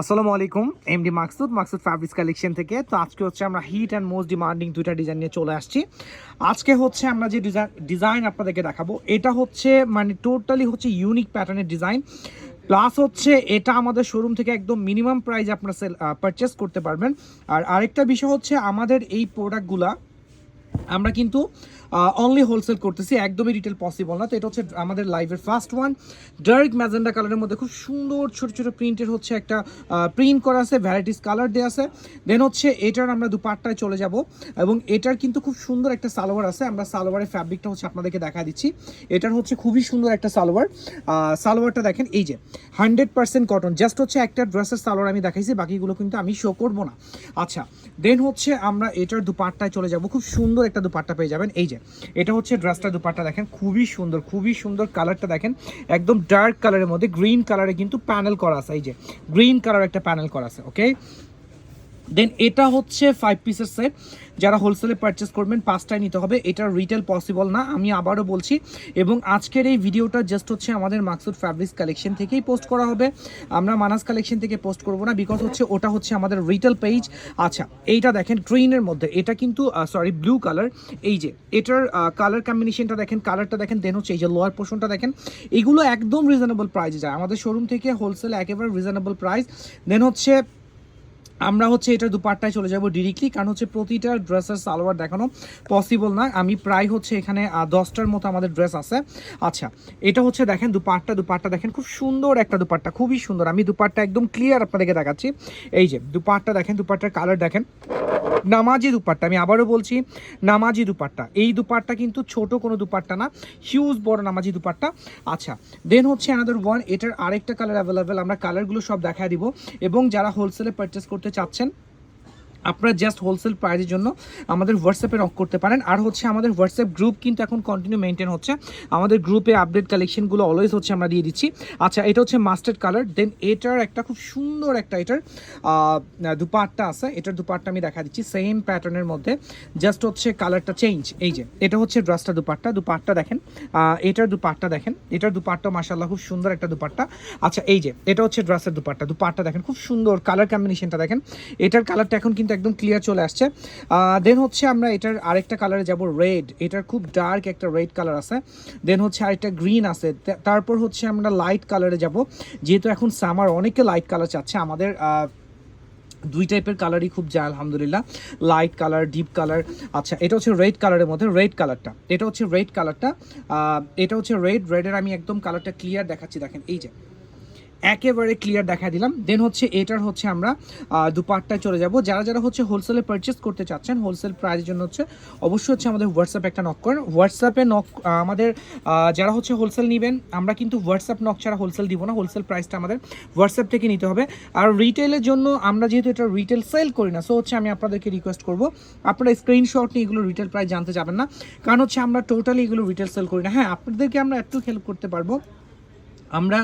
আসসালামু আলাইকুম M D Maksud Maksud fabrics collection থেকে। তো আজকে হচ্ছে আমরা হিট অ্যান্ড মোস্ট ডিমান্ডিং দুইটা ডিজাইন নিয়ে চলে আসছি। আজকে হচ্ছে আমরা যে ডিজাইন ডিজাইন আপনাদেরকে দেখাবো, এটা হচ্ছে মানে টোটালি হচ্ছে ইউনিক প্যাটার্নের ডিজাইন প্লাস হচ্ছে এটা আমাদের শোরুম থেকে একদম মিনিমাম প্রাইস আপনারা সেল পারচেস করতে পারবেন। আর আরেকটা বিষয় হচ্ছে আমাদের এই প্রোডাক্টগুলা আমরা কিন্তু অনলি হোলসেল করতেছি, একদমই রিটেল পসিবল না। তো এটা হচ্ছে আমাদের লাইভের ফার্স্ট ওয়ান ডার্ক ম্যাজেন্ডা কালারের মধ্যে খুব সুন্দর ছোট ছোট প্রিন্টের হচ্ছে একটা প্রিন্ট করা আছে ভ্যারাইটিস কালার দেওয়া আছে। দেন হচ্ছে এটার আমরা দুপাট্টায় চলে যাব এবং এটার কিন্তু খুব সুন্দর একটা সালোয়ার আছে। আমরা সালোয়ারের ফ্যাব্রিকটা হচ্ছে আপনাদেরকে দেখা দিচ্ছি। এটার হচ্ছে খুবই সুন্দর একটা সালোয়ার। সালোয়ারটা দেখেন, এই যে হান্ড্রেড পার্সেন্ট কটন জাস্ট হচ্ছে একটা ড্রেসের সালোয়ার আমি দেখাইছি, বাকিগুলো কিন্তু আমি শো করব না। আচ্ছা দেন হচ্ছে আমরা এটার দুপাট্টায় চলে যাব। খুব সুন্দর একটা দুপাট্টা পেয়ে যাবেন। এই যে এটা হচ্ছে ড্রেসটা দুপাট্টা দেখেন, খুবই সুন্দর খুবই সুন্দর কালারটা দেখেন, একদম ডার্ক কালারের মধ্যে গ্রিন কালারে কিন্তু প্যানেল করা আছে, এই যে গ্রিন কালার একটা প্যানেল করা আছে ওকে দেন এটা হচ্ছে ফাইভ পিসের সেট যারা হোলসেলে পারচেস করবেন পাঁচটায় নিতে হবে। এটা রিটেল পসিবল না, আমি আবারও বলছি। এবং আজকের এই ভিডিওটা জাস্ট হচ্ছে আমাদের মাকসুদ ফ্যাব্রিক্স কালেকশন থেকেই পোস্ট করা হবে। আমরা মানাস কালেকশন থেকে পোস্ট করব না বিকজ হচ্ছে ওটা হচ্ছে আমাদের রিটেল পেজ আচ্ছা এইটা দেখেন গ্রিনের মধ্যে। এটা কিন্তু সরি ব্লু কালার এই যে, এটার কালার কম্বিনেশনটা দেখেন কালারটা দেখেন দেন হচ্ছে এই যে লোয়ার পোর্শনটা দেখেন। এগুলো একদম রিজনেবল প্রাইসে যায়। আমাদের শোরুম থেকে হোলসেলে একেবারে রিজনেবল প্রাইস দেন হচ্ছে আমরা হচ্ছে এটা দুপাট্টায় চলে যাব ডিরেক্টলি কারণ হচ্ছে প্রতিটা ড্রেসের সালোয়ার দেখানো পসিবল না। আমি প্রায় হচ্ছে এখানে দশটার মতো আমাদের ড্রেস আছে। আচ্ছা এটা হচ্ছে দেখেন দুপাট্টা দুপাট্টা দেখেন খুব সুন্দর একটা দুপাট্টা, খুবই সুন্দর। আমি দুপাট্টা একদম ক্লিয়ার আপনাদেরকে দেখাচ্ছি। এই যে, দুপাট্টা দেখেন, দুপাট্টার কালার দেখেন। নামাজি দুপাট্টা, আমি আবারও বলছি, নামাজি দুপাট্টা। এই দুপাট্টা কিন্তু ছোট কোনো দুপাট্টা না হিউজ বড় নামাজি দুপাট্টা। আচ্ছা দেন হচ্ছে অ্যানাদার ওয়ান এটার আরেকটা কালার অ্যাভেলেবেল আমরা কালারগুলো সব দেখা দিব। এবং যারা হোলসেলে পারচেস করতে চাচ্ছেন আপনারা জাস্ট হোলসেল প্রাইজের জন্য আমাদের হোয়াটসঅ্যাপে রক করতে পারেন। আর হচ্ছে আমাদের হোয়াটসঅ্যাপ গ্রুপ কিন্তু এখন কন্টিনিউ মেনটেন হচ্ছে। আমাদের গ্রুপে আপডেট কালেকশনগুলো অলওয়েজ হচ্ছে আমরা দিয়ে দিচ্ছি। আচ্ছা এটা হচ্ছে মাস্টার্ড কালার দেন এটার একটা খুব সুন্দর একটা এটার দুপাট্টা আছে। এটার দুপাটটা আমি দেখা দিচ্ছি। সেম প্যাটার্নের মধ্যে জাস্ট হচ্ছে কালারটা চেঞ্জ এই যে, এটা হচ্ছে ড্রেসটা দুপাট্টা। দুপাট্টা দেখেন এটার দুপাটটা দেখেন। এটার দুপাট্টা মাসাল্লাহ খুব সুন্দর একটা দুপাট্টা। আচ্ছা এই যে, এটা হচ্ছে ড্রেসের দুপাট্টা। দুপাট্টা দেখেন, খুব সুন্দর কালার কম্বিনেশনটা দেখেন। এটার কালারটা এখন কিন্তু একদম ক্লিয়ার চলে আসছে। দেন হচ্ছে আমরা এটার আরেকটা কালারে যাব রেড এটার খুব ডার্ক একটা রেড কালার আছে। দেন হচ্ছে আরেকটা গ্রিন আছে। তারপর হচ্ছে আমরা লাইট কালারে যাব। যেহেতু এখন সামার অনেকে লাইট কালার চাচ্ছে। আমাদের দুই টাইপের কালারই খুব যায়, আলহামদুলিল্লাহ। লাইট কালার ডিপ কালার আচ্ছা এটা হচ্ছে রেড কালারের মধ্যে রেড কালারটা এটা হচ্ছে রেড কালারটা এটা হচ্ছে রেড রেডের আমি একদম কালারটা ক্লিয়ার দেখাচ্ছি। দেখেন, এই যে একেবারে ক্লিয়ার দেখা দিলাম। দেন হচ্ছে এটার হচ্ছে আমরা দুপাট্টায় চলে যাব। যারা যারা হচ্ছে হোলসেলে পারচেস করতে চাচ্ছেন হোলসেল প্রাইসের জন্য হচ্ছে অবশ্যই হচ্ছে আমাদের হোয়াটসঅ্যাপে একটা নক করেন। হোয়াটসঅ্যাপে নক আমাদের যারা হচ্ছে হোলসেল নেবেন, আমরা কিন্তু হোয়াটসঅ্যাপ নক ছাড়া হোলসেল দিব না। হোলসেল প্রাইসটা আমাদের হোয়াটসঅ্যাপ থেকে নিতে হবে। আর রিটেলের জন্য আমরা যেহেতু এটা রিটেল সেল করি না সো হচ্ছে আমি আপনাদেরকে রিকোয়েস্ট করব, আপনারা স্ক্রিনশট নিয়ে এগুলো রিটেল প্রাইস জানতে যাবেন না। কারণ হচ্ছে আমরা টোটালি এগুলো রিটেল সেল করি না। হ্যাঁ আপনাদেরকে আমরা একটু হেল্প করতে পারব। আমরা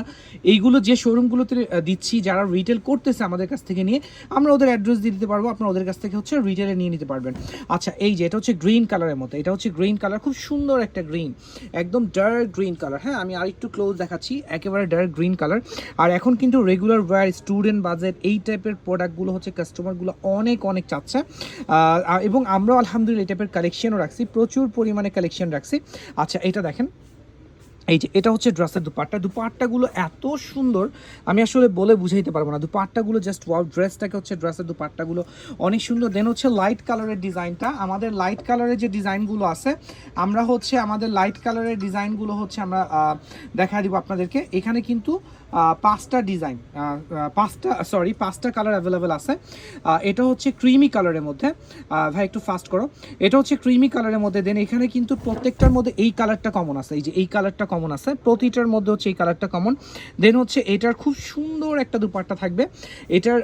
এইগুলো যে শোরুমগুলোতে দিচ্ছি, যারা রিটেল করতেছে আমাদের কাছ থেকে নিয়ে, আমরা ওদের অ্যাড্রেস দিয়ে দিতে পারব। আপনারা ওদের কাছ থেকে হচ্ছে রিটেলে নিয়ে নিতে পারবেন। আচ্ছা এই যে, এটা হচ্ছে গ্রিন কালারের মতো। এটা হচ্ছে গ্রিন কালার খুব সুন্দর একটা গ্রিন একদম ডার্ক গ্রিন কালার হ্যাঁ আমি আরেকটু ক্লোজ দেখাচ্ছি। একেবারে ডার্ক গ্রিন কালার আর এখন কিন্তু রেগুলার ওয়্যার স্টুডেন্ট বাজেট এই টাইপের প্রোডাক্টগুলো হচ্ছে কাস্টমারগুলো অনেক অনেক চাচ্ছে। এবং আমরাও আলহামদুলিল্লাহ এই টাইপের কালেকশনও রাখছি। প্রচুর পরিমাণে কালেকশন রাখছি। আচ্ছা এটা দেখেন। এই যে, এটা হচ্ছে ড্রেসের দুপাট্টা। দুপাট্টাগুলো এত সুন্দর, আমি আসলে বলে বুঝাইতে পারব না। দুপাট্টাগুলো জাস্ট ওয়াও ড্রেসটাকে হচ্ছে ড্রেসের দুপাট্টাগুলো অনেক সুন্দর। দেন হচ্ছে লাইট কালারের ডিজাইনটা। আমাদের লাইট কালারের যে ডিজাইনগুলো আছে, আমরা হচ্ছে আমাদের লাইট কালারের ডিজাইনগুলো হচ্ছে আমরা দেখা দিব আপনাদেরকে। এখানে কিন্তু পাঁচটা ডিজাইন পাঁচটা সরি পাঁচটা কালার অ্যাভেলেবেল আছে। এটা হচ্ছে ক্রিমি কালারের মধ্যে। ভাই, একটু ফাস্ট করো। এটা হচ্ছে ক্রিমি কালারের মধ্যে। দেন এখানে কিন্তু প্রত্যেকটার মধ্যে এই কালারটা কমন আছে। এই যে এই কালারটা কমন আছে। প্রতিটার মধ্যে হচ্ছে এই কালারটা কমন দেন হচ্ছে এটার খুব সুন্দর একটা দুপাট্টা থাকবে। এটার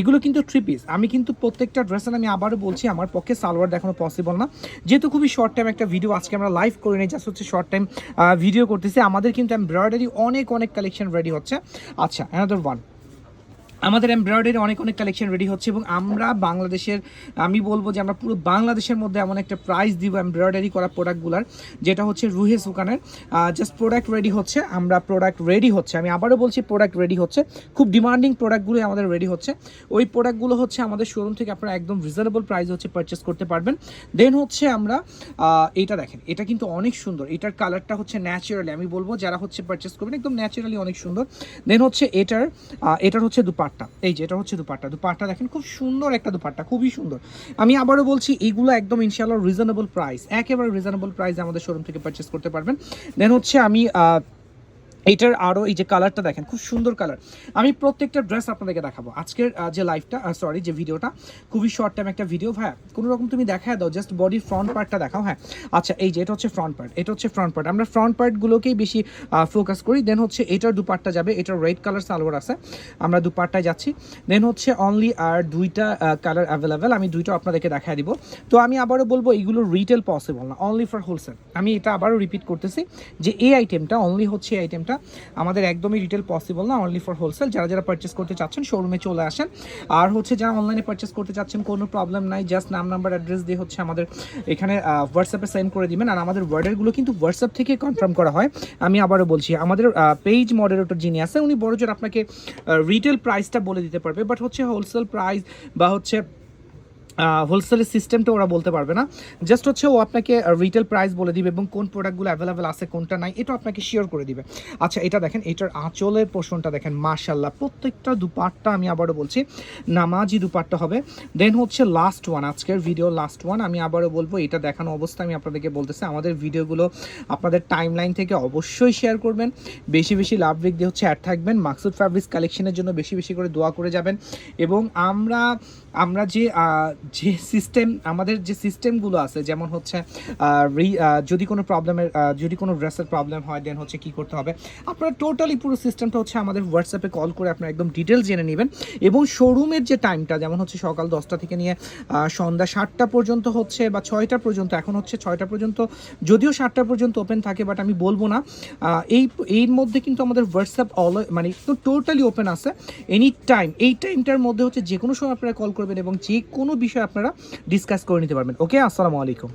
এগুলো কিন্তু থ্রি পিস আমি কিন্তু প্রত্যেকটা ড্রেসের আমি আবারও বলছি, আমার পক্ষে সালোয়ার দেখানো পসিবল না। যেহেতু খুবই শর্ট টাইম একটা ভিডিও আজকে আমরা লাইভ করে নিই জাস্ট হচ্ছে শর্ট টাইম ভিডিও করতেছি। আমাদের কিন্তু এমব্রয়ডারি অনেক অনেক কালেকশন রেডি হচ্ছে। আচ্ছা অ্যানাদার ওয়ান আমাদের এমব্রয়ডারি অনেক অনেক কালেকশন রেডি হচ্ছে এবং আমরা বাংলাদেশের, আমি বলব যে আমরা পুরো বাংলাদেশের মধ্যে এমন একটা প্রাইস দিব এমব্রয়ডারি করা প্রোডাক্টগুলোর যেটা হচ্ছে রুহে সুকানের জাস্ট প্রোডাক্ট রেডি হচ্ছে, আমরা প্রোডাক্ট রেডি হচ্ছে। আমি আবারও বলছি প্রোডাক্ট রেডি হচ্ছে, খুব ডিমান্ডিং প্রোডাক্টগুলো আমাদের রেডি হচ্ছে। ওই প্রোডাক্টগুলো হচ্ছে আমাদের শোরুম থেকে আপনারা একদম রিজনেবল প্রাইস হচ্ছে পারচেস করতে পারবেন। দেন হচ্ছে আমরা এটা দেখেন, এটা কিন্তু অনেক সুন্দর, এটার কালারটা হচ্ছে ন্যাচারালি আমি বলব যারা হচ্ছে পারচেস করবেন, একদম ন্যাচারালি অনেক সুন্দর। দেন হচ্ছে এটার এটার হচ্ছে দুপাট্টা। এই যে, এটা হচ্ছে দুপাট্টা। দুপাট্টা দেখেন, খুব সুন্দর একটা দুপাট্টা, খুবই সুন্দর। আমি আবারও বলছি এইগুলো একদম ইনশাল্লাহ রিজনেবল প্রাইস একেবারে রিজনেবল প্রাইস আমাদের শোরুম থেকে পারচেস করতে পারবেন। দেন হচ্ছে আমি এইটার আরও এই যে কালারটা দেখেন, খুব সুন্দর কালার আমি প্রত্যেকটা ড্রেস আপনাদেরকে দেখাবো। আজকের যে লাইভটা সরি যে ভিডিওটা খুবই শর্ট টাইম একটা ভিডিও ভাই কোনো রকম তুমি দেখায় দাও জাস্ট বডির ফ্রন্ট পার্টটা দেখাও হ্যাঁ? আচ্ছা এই যে এটা হচ্ছে ফ্রন্ট পার্ট এটা হচ্ছে ফ্রন্ট পার্ট আমরা ফ্রন্ট পার্টগুলোকেই বেশি ফোকাস করি। দেন হচ্ছে এটার দুপাট্টা যাবে, এটার রেড কালার সালোয়ার আছে। আমরা দুপাট্টায় যাচ্ছি। দেন হচ্ছে অনলি আর দুইটা কালার অ্যাভেলেবেল আমি দুইটা আপনাদেরকে দেখায় দিব। তো আমি আবারও বলব এইগুলো রিটেল পসিবল না অনলি ফর হোলসেল আমি এটা আবারও রিপিট করতেছি যে এই আইটেমটা অনলি হচ্ছে এই আইটেমটা আমাদের একদমই রিটেল পসিবল না অনলি ফর হোলসেল যারা যারা পারচেস করতে চাচ্ছেন শোরুমে চলে আসেন। আর হচ্ছে যারা অনলাইনে পারচেস করতে চাচ্ছেন, কোনো প্রবলেম নাই। জাস্ট নাম নাম্বার অ্যাড্রেস দিয়ে হচ্ছে আমাদের এখানে হোয়াটসঅ্যাপে সেন্ড করে দিবেন। আর আমাদের ওয়ার্ডারগুলো কিন্তু হোয়াটসঅ্যাপ থেকে কনফার্ম করা হয়। আমি আবারও বলছি, আমাদের পেজ মডারেটর যিনি আছে, উনি বড়জোর আপনাকে রিটেল প্রাইসটা বলে দিতে পারবে। বাট হচ্ছে হোলসেল প্রাইস বা হচ্ছে হোলসেলের সিস্টেমটা ওরা বলতে পারবে না। জাস্ট হচ্ছে ও আপনাকে রিটেল প্রাইস বলে দিবে এবং কোন প্রোডাক্টগুলো অ্যাভেলেবেল আছে, কোনটা নাই, এটা আপনাকে শিওর করে দিবে। আচ্ছা এটা দেখেন, এটার আঁচলের পোষণটা দেখেন মার্শাল্লাহ প্রত্যেকটা দুপাট্টা আমি আবারও বলছি, নামাজি দুপাট্টা হবে। দেন হচ্ছে লাস্ট ওয়ান আজকের ভিডিও লাস্ট ওয়ান আমি আবারও বলব, এটা দেখানো অবস্থা আমি আপনাদেরকে বলতেছি। আমাদের ভিডিওগুলো আপনাদের টাইম লাইন থেকে অবশ্যই শেয়ার করবেন। বেশি বেশি লাভ রেক দিয়ে হচ্ছে অ্যাড থাকবেন। মাকসুদ ফ্যাব্রিক্স কালেকশনের জন্য বেশি বেশি করে দোয়া করে যাবেন। এবং আমরা আমরা যে যে সিস্টেম আমাদের যে সিস্টেমগুলো আছে, যেমন হচ্ছে যদি কোনো প্রবলেমের যদি কোনো ড্রেসের প্রবলেম হয় দেন হচ্ছে কি করতে হবে? আপনারা টোটালি পুরো সিস্টেমটা হচ্ছে আমাদের হোয়াটসঅ্যাপে কল করে আপনারা একদম ডিটেলস জেনে নেবেন এবং শোরুমের যে টাইমটা যেমন হচ্ছে সকাল দশটা থেকে নিয়ে সন্ধ্যা সাতটা পর্যন্ত হচ্ছে বা ছয়টা পর্যন্ত, এখন হচ্ছে ছয়টা পর্যন্ত, যদিও সাতটা পর্যন্ত ওপেন থাকে বাট আমি বলব না এই, এর মধ্যে কিন্তু আমাদের হোয়াটসঅ্যাপ অল মানে টোটালি ওপেন আছে এনি টাইম এই টাইমটার মধ্যে হচ্ছে যে কোনো সময় আপনারা কল করবেন এবং যে কোনো বিষয় আপনারা ডিসকাস করে নিতে পারবেন। ওকে আসসালামু আলাইকুম।